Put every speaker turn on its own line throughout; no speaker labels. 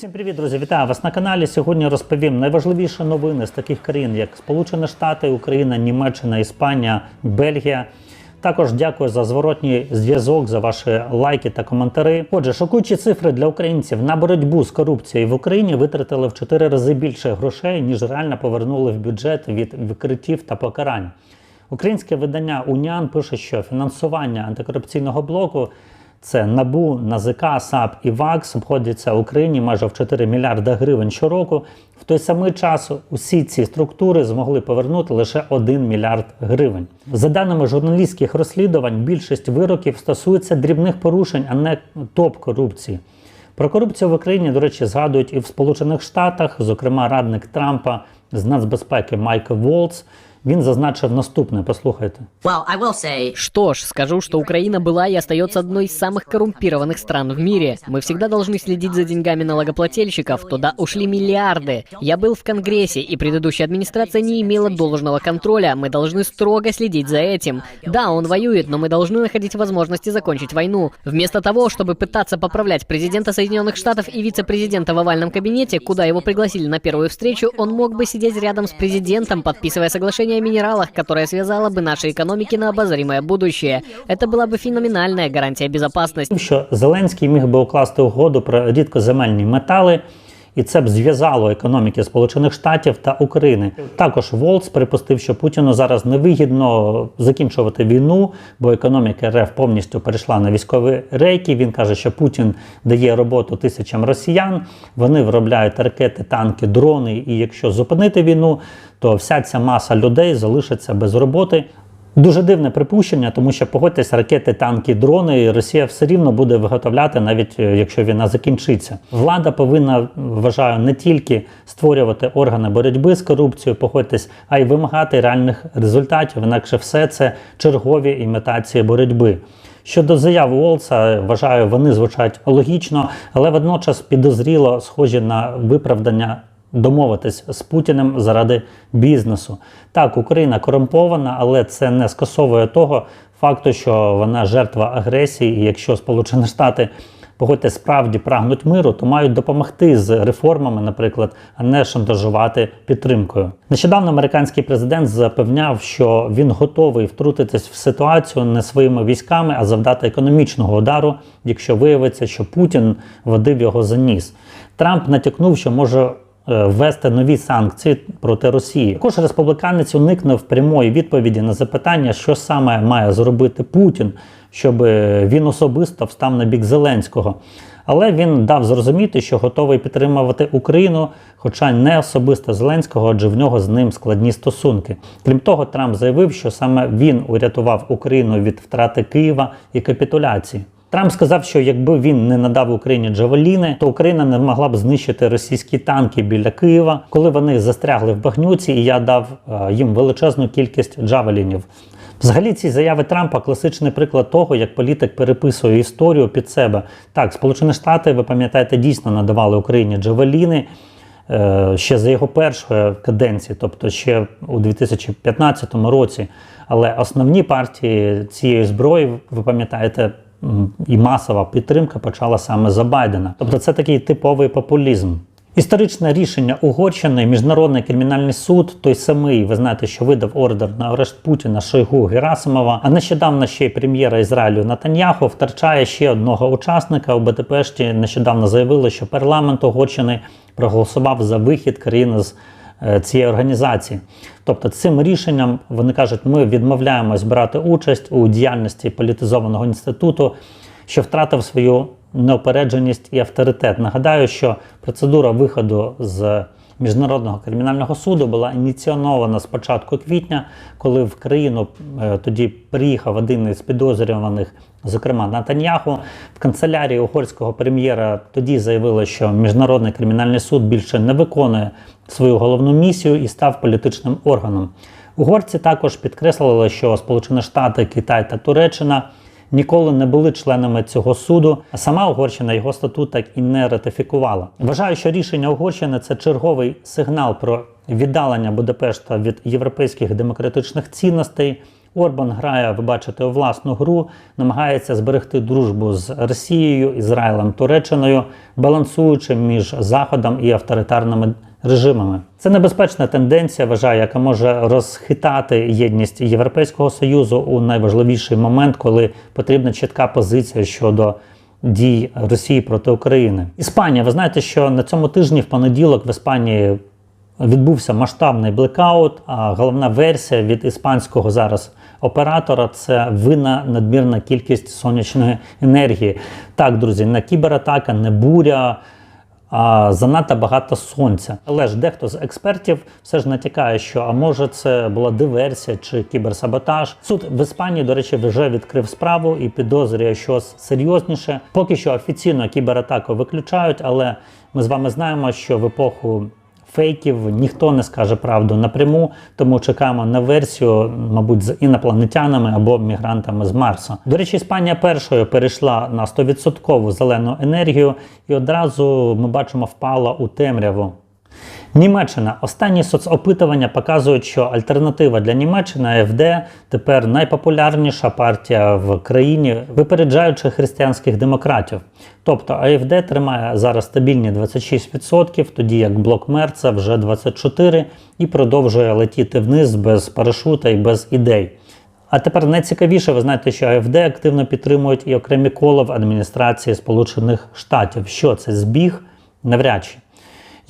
Всім привіт, друзі! Вітаю вас на каналі. Сьогодні розповім найважливіші новини з таких країн, як Сполучені Штати, Україна, Німеччина, Іспанія, Бельгія. Також дякую за зворотній зв'язок, за ваші лайки та коментарі. Отже, шокуючі цифри для українців на боротьбу з корупцією в Україні витратили в 4 рази більше грошей, ніж реально повернули в бюджет від викриттів та покарань. Українське видання Уніан пише, що фінансування антикорупційного блоку це НАБУ, НАЗК, САП і ВАКС обходяться Україні майже в 4 мільярди гривень щороку. В той самий час усі ці структури змогли повернути лише 1 мільярд гривень. За даними журналістських розслідувань, більшість вироків стосується дрібних порушень, а не топ-корупції. Про корупцію в Україні, до речі, згадують і в Сполучених Штатах, зокрема, радник Трампа з нацбезпеки Майкл Волц. Він зазначив наступне. Послухайте.
Well, I will say
Что ж, скажу, что Украина была и остается одной из самых коррумпированных стран в мире. Мы всегда должны следить за деньгами налогоплательщиков. Туда ушли миллиарды. Я был в Конгрессе, и предыдущая администрация не имела должного контроля. Мы должны строго следить за этим. Да, он воюет, но мы должны находить возможности закончить войну. Вместо того, чтобы пытаться поправлять президента Соединенных Штатов и вице-президента в овальном кабинете, куда его пригласили на первую встречу, он мог бы сидеть рядом с президентом, подписывая соглашение о минералах, которое связало бы наши экономики на обозримое будущее. Это была бы феноменальная гарантия безопасности.
що Зеленський міг би укласти угоду про рідкоземельні метали, і це б зв'язало економіки Сполучених Штатів та України. Також Волц припустив, що Путіну зараз невигідно закінчувати війну, бо економіка РФ повністю перейшла на військові рейки. Він каже, що Путін дає роботу тисячам росіян. Вони виробляють ракети, танки, дрони. І якщо зупинити війну, то вся ця маса людей залишиться без роботи. Дуже дивне припущення, тому що погодьтесь, ракети, танки, дрони Росія все рівно буде виготовляти, навіть е, якщо війна закінчиться. Влада повинна, вважаю, не тільки створювати органи боротьби з корупцією, погодьтесь, а й вимагати реальних результатів. Інакше все це чергові імітації боротьби. Щодо заяв Уолса, вважаю, вони звучать логічно, але водночас підозріло схожі на виправдання домовитись з Путіним заради бізнесу. Так, Україна корумпована, але це не скасовує того факту, що вона жертва агресії, і якщо Сполучені Штати погодьте справді прагнуть миру, то мають допомогти з реформами, наприклад, а не шантажувати підтримкою. Нещодавно американський президент запевняв, що він готовий втрутитись в ситуацію не своїми військами, а завдати економічного удару, якщо виявиться, що Путін водив його за ніс. Трамп натякнув, що може ввести нові санкції проти Росії. Також республіканець уникнув прямої відповіді на запитання, що саме має зробити Путін, щоб він особисто встав на бік Зеленського. Але він дав зрозуміти, що готовий підтримувати Україну, хоча не особисто Зеленського, адже в нього з ним складні стосунки. Крім того, Трамп заявив, що саме він урятував Україну від втрати Києва і капітуляції. Трамп сказав, що якби він не надав Україні Джавеліни, то Україна не могла б знищити російські танки біля Києва, коли вони застрягли в багнюці, і я дав е, їм величезну кількість джавелінів. Взагалі, ці заяви Трампа класичний приклад того, як політик переписує історію під себе. Так, Сполучені Штати, ви пам'ятаєте, дійсно надавали Україні Джавеліни е, ще за його першої каденції, тобто ще у 2015 році. Але основні партії цієї зброї, ви пам'ятаєте, і масова підтримка почала саме за Байдена. Тобто це такий типовий популізм. Історичне рішення Угорщини, Міжнародний кримінальний суд, той самий, ви знаєте, що видав ордер на арешт Путіна Шойгу Герасимова, а нещодавно ще й прем'єра Ізраїлю Натаньяху втрачає ще одного учасника. У Будапешті нещодавно заявили, що парламент Угорщини проголосував за вихід країни з цієї організації. Тобто цим рішенням вони кажуть, ми відмовляємось брати участь у діяльності політизованого інституту, що втратив свою неопередженість і авторитет. Нагадаю, що процедура виходу з Міжнародного кримінального суду була ініційована з початку квітня, коли в країну е, тоді приїхав один із підозрюваних, зокрема Натаньяху. В канцелярії угорського прем'єра тоді заявили, що Міжнародний кримінальний суд більше не виконує свою головну місію і став політичним органом. Угорці також підкреслили, що Сполучені Штати, Китай та Туреччина ніколи не були членами цього суду, а сама Угорщина його статут так і не ратифікувала. Вважаю, що рішення Угорщини це черговий сигнал про віддалення Будапешта від європейських демократичних цінностей. Орбан грає, ви бачите, у власну гру, намагається зберегти дружбу з Росією, Ізраїлем, Туреччиною, балансуючи між Заходом і авторитарними режимами. Це небезпечна тенденція, вважаю, яка може розхитати єдність Європейського союзу у найважливіший момент, коли потрібна чітка позиція щодо дій Росії проти України. Іспанія, ви знаєте, що на цьому тижні в понеділок в Іспанії відбувся масштабний блекаут. А головна версія від іспанського зараз оператора це винна надмірна кількість сонячної енергії. Так, друзі, не кібератака, не буря. А занадто багато сонця. Але ж дехто з експертів все ж натякає, що а може це була диверсія чи кіберсаботаж. Суд в Іспанії, до речі, вже відкрив справу і підозрює щось серйозніше. Поки що офіційно кібератаку виключають, але ми з вами знаємо, що в епоху фейків ніхто не скаже правду напряму, тому чекаємо на версію, мабуть, з інопланетянами або мігрантами з Марса. До речі, Іспанія першою перейшла на 100% зелену енергію, і одразу ми бачимо впала у темряву. Німеччина. Останні соцопитування показують, що альтернатива для Німеччини АФД тепер найпопулярніша партія в країні, випереджаючи християнських демократів. Тобто АФД тримає зараз стабільні 26%, тоді як блок Мерца вже 24% і продовжує летіти вниз без парашута і без ідей. А тепер найцікавіше, ви знаєте, що АФД активно підтримують і окремі кола в адміністрації Сполучених Штатів. Що це збіг? Навряд чи.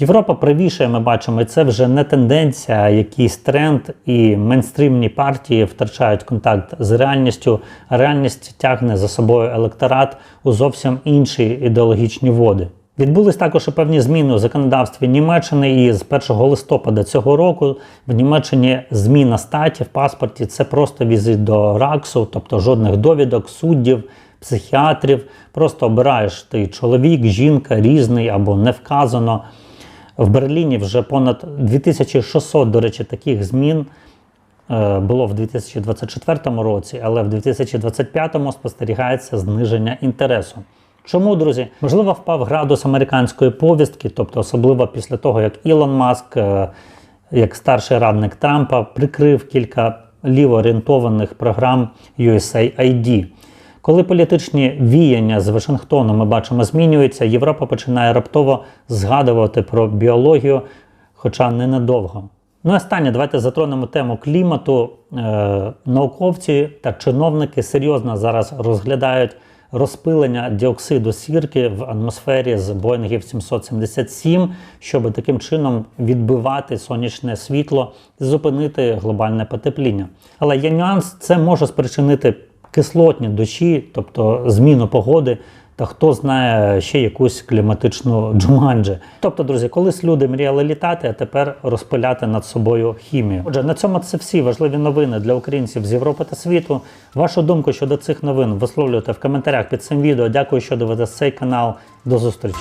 Європа правіше, ми бачимо, і це вже не тенденція, а якийсь тренд, і мейнстрімні партії втрачають контакт з реальністю. Реальність тягне за собою електорат у зовсім інші ідеологічні води. Відбулись також і певні зміни у законодавстві Німеччини, і з 1 листопада цього року в Німеччині зміна статі в паспорті це просто візит до РАКСу, тобто жодних довідок, суддів, психіатрів. Просто обираєш ти чоловік, жінка, різний або не вказано. В Берліні вже понад 2600, до речі, таких змін е, було в 2024 році, але в 2025 спостерігається зниження інтересу. Чому, друзі? Можливо, впав градус американської повістки, тобто особливо після того, як Ілон Маск, е, як старший радник Трампа, прикрив кілька лівоорієнтованих програм USAID. Коли політичні віяння з Вашингтону ми бачимо змінюються, Європа починає раптово згадувати про біологію, хоча ненадовго. Ну і останнє, давайте затронемо тему клімату. Е, науковці та чиновники серйозно зараз розглядають розпилення діоксиду сірки в атмосфері з Боїнгів 777, щоб таким чином відбивати сонячне світло і зупинити глобальне потепління. Але є нюанс, це може спричинити кислотні дощі, тобто зміну погоди, та хто знає ще якусь кліматичну джуманджі. Тобто, друзі, колись люди мріяли літати, а тепер розпиляти над собою хімію. Отже, на цьому це всі важливі новини для українців з Європи та світу. Вашу думку щодо цих новин висловлюйте в коментарях під цим відео. Дякую, що дивитесь цей канал. До зустрічі.